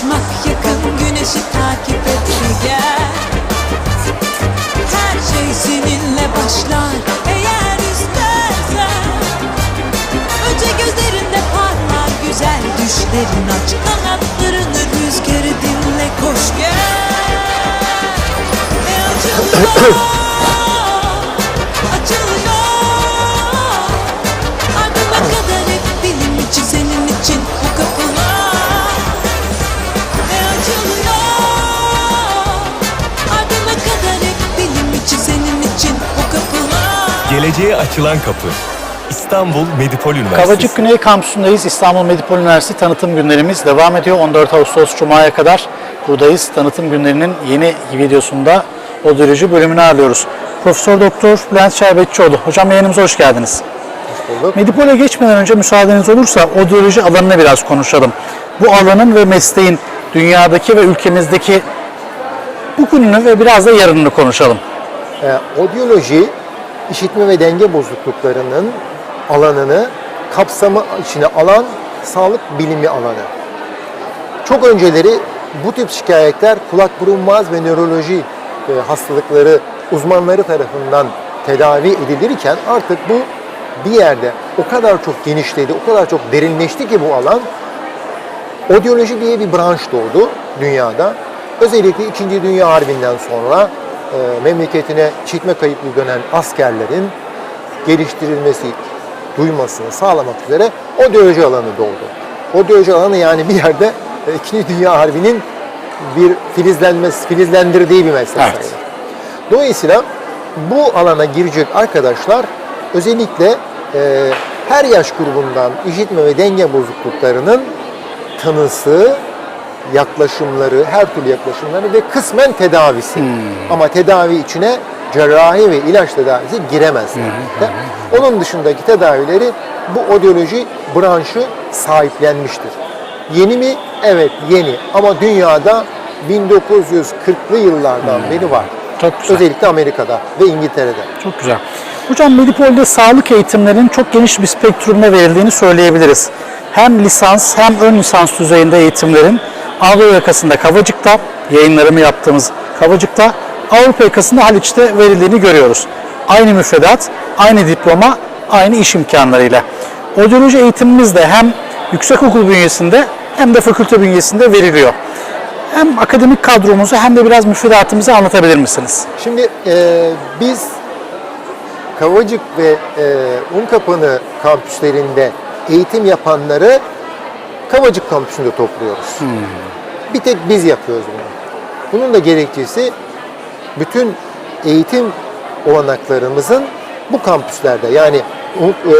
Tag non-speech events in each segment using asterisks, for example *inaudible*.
Ulaşmak yakın güneşi takip et ve gel. Her şey seninle başlar eğer istersen. Önce gözlerinde parlar güzel düşlerin aç kanatlarını rüzgarı dinle koş gel. Ve açılıyor Geleceğe açılan kapı. İstanbul Medipol Üniversitesi. Kavacık Güney Kampüsü'ndeyiz. İstanbul Medipol Üniversitesi tanıtım günlerimiz devam ediyor. 14 Ağustos Cuma'ya kadar buradayız. Tanıtım günlerinin yeni videosunda odyoloji bölümünü ağırlıyoruz. Profesör Doktor Bülent Şerbetçioğlu. Hocam yayınımıza hoş geldiniz. bulduk. Medipol'e geçmeden önce müsaadeniz olursa odyoloji alanını biraz konuşalım. Bu alanın ve mesleğin dünyadaki ve ülkemizdeki bugününü ve biraz da yarınını konuşalım. Ee, odyoloji, işitme ve denge bozukluklarının alanını kapsamı içine alan sağlık bilimi alanı. Çok önceleri bu tip şikayetler kulak burun boğaz ve nöroloji e, hastalıkları uzmanları tarafından tedavi edilirken artık bu bir yerde o kadar çok genişledi, o kadar çok derinleşti ki bu alan Odyoloji diye bir branş doğdu dünyada. Özellikle 2. Dünya Harbi'nden sonra e, memleketine çitme kayıplı dönen askerlerin geliştirilmesi, duymasını sağlamak üzere odyoloji alanı doğdu. Odyoloji alanı yani bir yerde e, 2. Dünya Harbi'nin bir filizlenmesi, filizlendirdiği bir meslek Evet. sayılır. Dolayısıyla bu alana girecek arkadaşlar özellikle e, her yaş grubundan işitme ve denge bozukluklarının tanısı, yaklaşımları, her türlü yaklaşımları ve kısmen tedavisi. Ama tedavi içine cerrahi ve ilaç tedavisi giremez. De. Onun dışındaki tedavileri bu odyoloji branşı sahiplenmiştir. Yeni mi? Evet yeni. Ama dünyada 1940'lı yıllardan beri var. Çok güzel. Özellikle Amerika'da ve İngiltere'de. Çok güzel. Hocam Medipol'de sağlık eğitimlerinin çok geniş bir spektrumda verildiğini söyleyebiliriz. Hem lisans hem ön lisans düzeyinde eğitimlerin Anadolu yakasında Kavacık'ta, yayınlarımı yaptığımız Kavacık'ta, Avrupa yakasında Haliç'te verildiğini görüyoruz. Aynı müfredat, aynı diploma, aynı iş imkanlarıyla. Odyoloji eğitimimiz de hem yüksekokul bünyesinde hem de fakülte bünyesinde veriliyor. Hem akademik kadromuzu hem de biraz müfredatımızı anlatabilir misiniz? Şimdi e, biz Kavacık ve e, Unkapanı kampüslerinde eğitim yapanları Kavacık kampüsünde topluyoruz. Bir tek biz yapıyoruz bunu. Bunun da gerekçesi bütün eğitim olanaklarımızın bu kampüslerde yani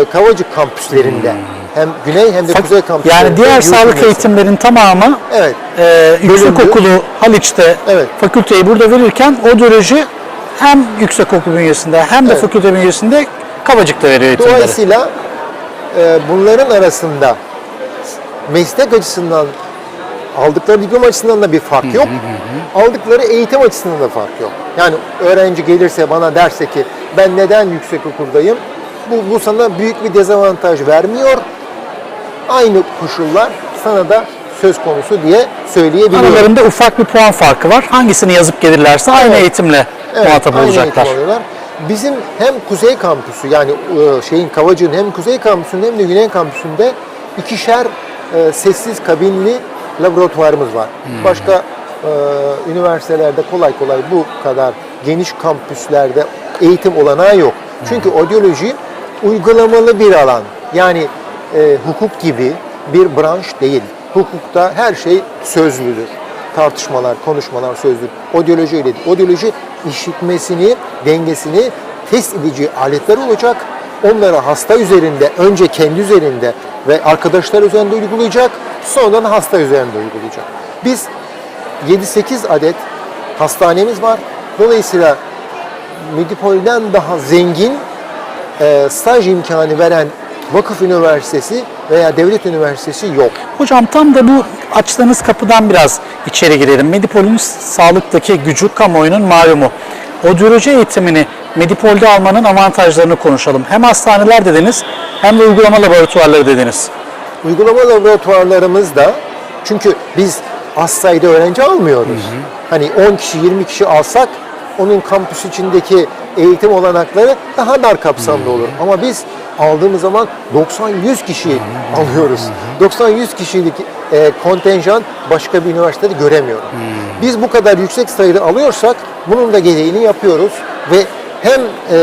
e, Kavacık kampüslerinde hem güney hem de kuzey kampüslerinde Yani diğer sağlık yürütülmesi. eğitimlerin tamamı Evet. e, yüksekokulu Haliç'te Evet. fakülteyi burada verirken odyoloji hem yüksekokul bünyesinde hem de Evet. fakülte bünyesinde Kavacık'ta veriyor eğitimleri. Dolayısıyla e, bunların arasında meslek açısından aldıkları diploma açısından da bir fark yok. Aldıkları eğitim açısından da fark yok. Yani öğrenci gelirse bana derse ki ben neden yüksek okuldayım? Bu, bu sana büyük bir dezavantaj vermiyor. Aynı koşullar sana da söz konusu diye söyleyebiliyorum. Aralarında ufak bir puan farkı var. Hangisini yazıp gelirlerse aynı Evet. eğitimle Evet, muhatap aynı olacaklar. eğitim. Bizim hem kuzey kampüsü yani e, şeyin Kavacık'ın hem kuzey kampüsünde hem de güney kampüsünde ikişer e, sessiz kabinli laboratuvarımız var. Hmm. Başka e, üniversitelerde kolay kolay bu kadar geniş kampüslerde eğitim olanağı yok. Çünkü odyoloji uygulamalı bir alan. Yani e, hukuk gibi bir branş değil. Hukukta her şey sözlüdür tartışmalar, konuşmalar, sözlük. Odyoloji öyle değil. Odyoloji işitmesini, dengesini test edici aletler olacak. Onları hasta üzerinde, önce kendi üzerinde ve arkadaşlar üzerinde uygulayacak. Sonradan hasta üzerinde uygulayacak. Biz 7-8 adet hastanemiz var. Dolayısıyla Medipol'den daha zengin e, staj imkanı veren vakıf üniversitesi veya devlet üniversitesi yok. Hocam tam da bu açtığınız kapıdan biraz içeri girelim. Medipol'ün sağlıktaki gücü kamuoyunun malumu. Odyoloji eğitimini Medipol'de almanın avantajlarını konuşalım. Hem hastaneler dediniz hem de uygulama laboratuvarları dediniz. Uygulama laboratuvarlarımızda çünkü biz az sayıda öğrenci almıyoruz. Hani 10 kişi 20 kişi alsak onun kampüs içindeki eğitim olanakları daha dar kapsamlı olur. Ama biz aldığımız zaman 90-100 kişi alıyoruz. 90-100 kişilik e, kontenjan başka bir üniversitede göremiyorum. Biz bu kadar yüksek sayıda alıyorsak bunun da gereğini yapıyoruz ve hem e,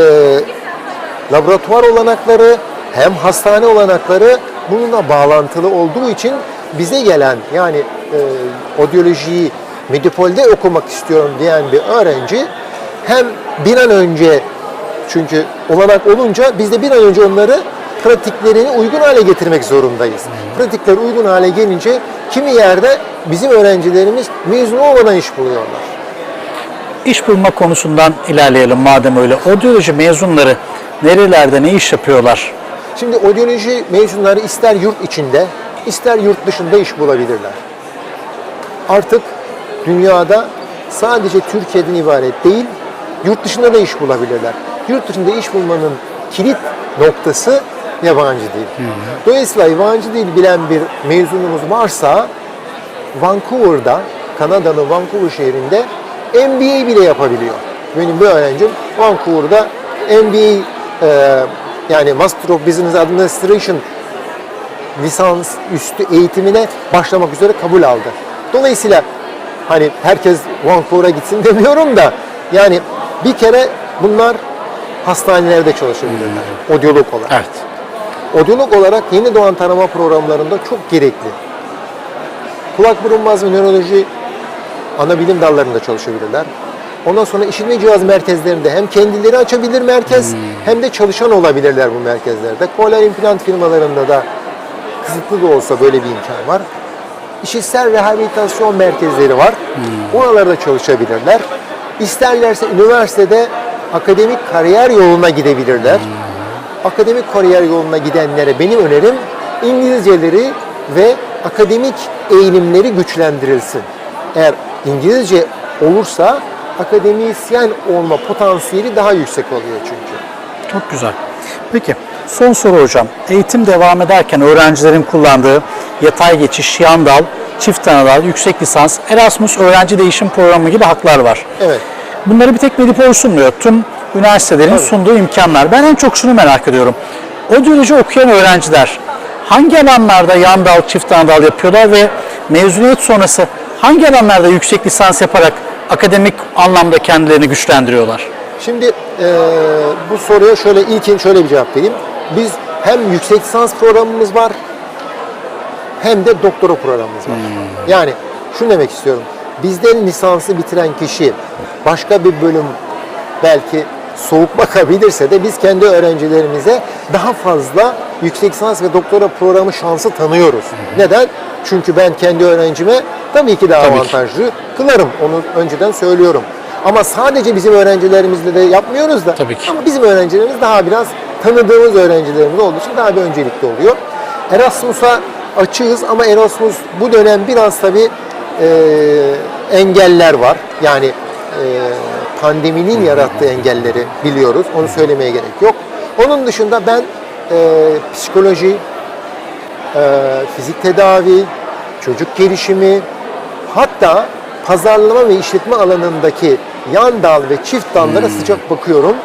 laboratuvar olanakları hem hastane olanakları bununla bağlantılı olduğu için bize gelen yani e, odyolojiyi Medipol'de okumak istiyorum diyen bir öğrenci hem bir an önce çünkü olanak olunca biz de bir an önce onları pratiklerini uygun hale getirmek zorundayız. Pratikler uygun hale gelince kimi yerde bizim öğrencilerimiz mezun olmadan iş buluyorlar. İş bulma konusundan ilerleyelim madem öyle. Odyoloji mezunları nerelerde ne iş yapıyorlar? Şimdi odyoloji mezunları ister yurt içinde, ister yurt dışında iş bulabilirler. Artık dünyada sadece Türkiye'den ibaret değil, yurt dışında da iş bulabilirler. Yurt dışında iş bulmanın kilit noktası yabancı dil. Dolayısıyla yabancı dil bilen bir mezunumuz varsa Vancouver'da, Kanada'nın Vancouver şehrinde MBA bile yapabiliyor. Benim bir öğrencim Vancouver'da MBA e, yani Master of Business Administration lisans üstü eğitimine başlamak üzere kabul aldı. Dolayısıyla hani herkes Vancouver'a gitsin *laughs* demiyorum da yani bir kere bunlar hastanelerde çalışabilirler. Odyolog olarak. Evet. Odyolog olarak yeni doğan tanıma programlarında çok gerekli. Kulak burun boğaz ve nöroloji ana bilim dallarında çalışabilirler. Ondan sonra işitme cihaz merkezlerinde hem kendileri açabilir merkez hem de çalışan olabilirler bu merkezlerde. Kohler implant firmalarında da kısıtlı da olsa böyle bir imkan var. İşitsel rehabilitasyon merkezleri var. Oralarda çalışabilirler. İsterlerse üniversitede akademik kariyer yoluna gidebilirler. Akademik kariyer yoluna gidenlere benim önerim İngilizceleri ve akademik eğilimleri güçlendirilsin. Eğer İngilizce olursa akademisyen olma potansiyeli daha yüksek oluyor çünkü. Çok güzel. Peki son soru hocam. Eğitim devam ederken öğrencilerin kullandığı yatay geçiş, yan dal, çift ana dal, yüksek lisans, Erasmus öğrenci değişim programı gibi haklar var. Evet. Bunları bir tek Medipol sunmuyor. Tüm üniversitelerin Tabii. sunduğu imkanlar. Ben en çok şunu merak ediyorum. Odyoloji okuyan öğrenciler hangi alanlarda yan dal, çift ana dal yapıyorlar ve mezuniyet sonrası hangi alanlarda yüksek lisans yaparak akademik anlamda kendilerini güçlendiriyorlar? Şimdi eee, bu soruya şöyle ilkin şöyle bir cevap vereyim. Biz hem yüksek lisans programımız var hem de doktora programımız var. Yani şunu demek istiyorum. Bizden lisansı bitiren kişi başka bir bölüm belki soğuk *laughs* bakabilirse de biz kendi öğrencilerimize daha fazla yüksek lisans ve doktora programı şansı tanıyoruz. Neden? Çünkü ben kendi öğrencime tabii ki daha Tabii ki. avantajlı kılarım. Onu önceden söylüyorum. Ama sadece bizim öğrencilerimizle de yapmıyoruz da. Tabii ki. Ama bizim öğrencilerimiz daha biraz tanıdığımız öğrencilerimiz olduğu için daha bir öncelikli oluyor. Erasmus'a açığız ama Erasmus bu dönem biraz tabii e, engeller var. Yani e, pandeminin yarattığı engelleri biliyoruz. Onu söylemeye gerek yok. Onun dışında ben e, psikoloji, e, fizik tedavi, çocuk gelişimi, hatta pazarlama ve işletme alanındaki yan dal ve çift dallara sıcak bakıyorum.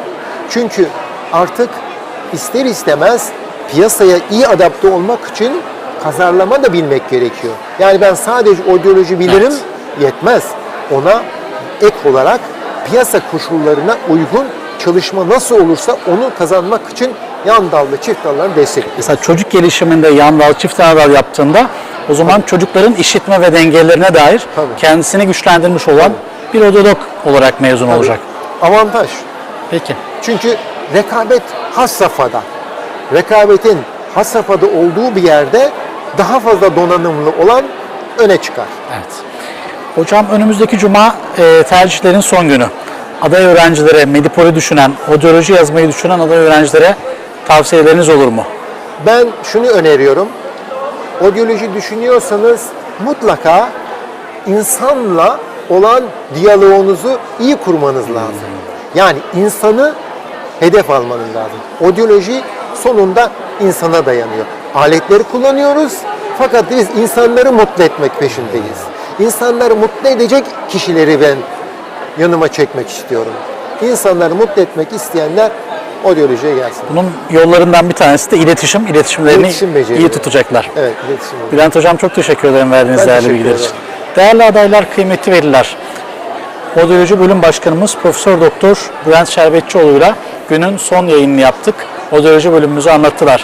Çünkü artık ister istemez piyasaya iyi adapte olmak için pazarlama da bilmek gerekiyor. Yani ben sadece odyoloji bilirim yetmez. Ona ek olarak piyasa koşullarına uygun çalışma nasıl olursa onu kazanmak için yan dal ve çift dalları destekliyor. Mesela çocuk gelişiminde yan dal, çift dal yaptığında o zaman çocukların işitme ve dengelerine dair Tabii. kendisini güçlendirmiş olan bir odyolog olarak mezun olacak. Avantaj. Peki. Çünkü rekabet has safhada. Rekabetin has safhada olduğu bir yerde daha fazla donanımlı olan öne çıkar. Evet. Hocam önümüzdeki cuma e, tercihlerin son günü. Aday öğrencilere, Medipol'ü düşünen, odyoloji yazmayı düşünen aday öğrencilere tavsiyeleriniz olur mu? Ben şunu öneriyorum. Odyoloji düşünüyorsanız mutlaka insanla olan diyaloğunuzu iyi kurmanız lazım. Yani insanı hedef almanız lazım. Odyoloji sonunda insana dayanıyor. Aletleri kullanıyoruz fakat biz insanları mutlu etmek peşindeyiz. İnsanları mutlu edecek kişileri ben yanıma çekmek istiyorum. İnsanları mutlu etmek isteyenler odyolojiye gelsin. Bunun yollarından bir tanesi de iletişim. İletişimlerini İletişim iyi tutacaklar. Evet, iletişim. Bülent Hocam çok teşekkür ederim verdiğiniz Ben değerli teşekkür bilgiler için. ederim. Değerli adaylar, kıymetli veliler. Odyoloji Bölüm Başkanımız Profesör Doktor Bülent Şerbetçioğlu'yla günün son yayınını yaptık. Odyoloji bölümümüzü anlattılar.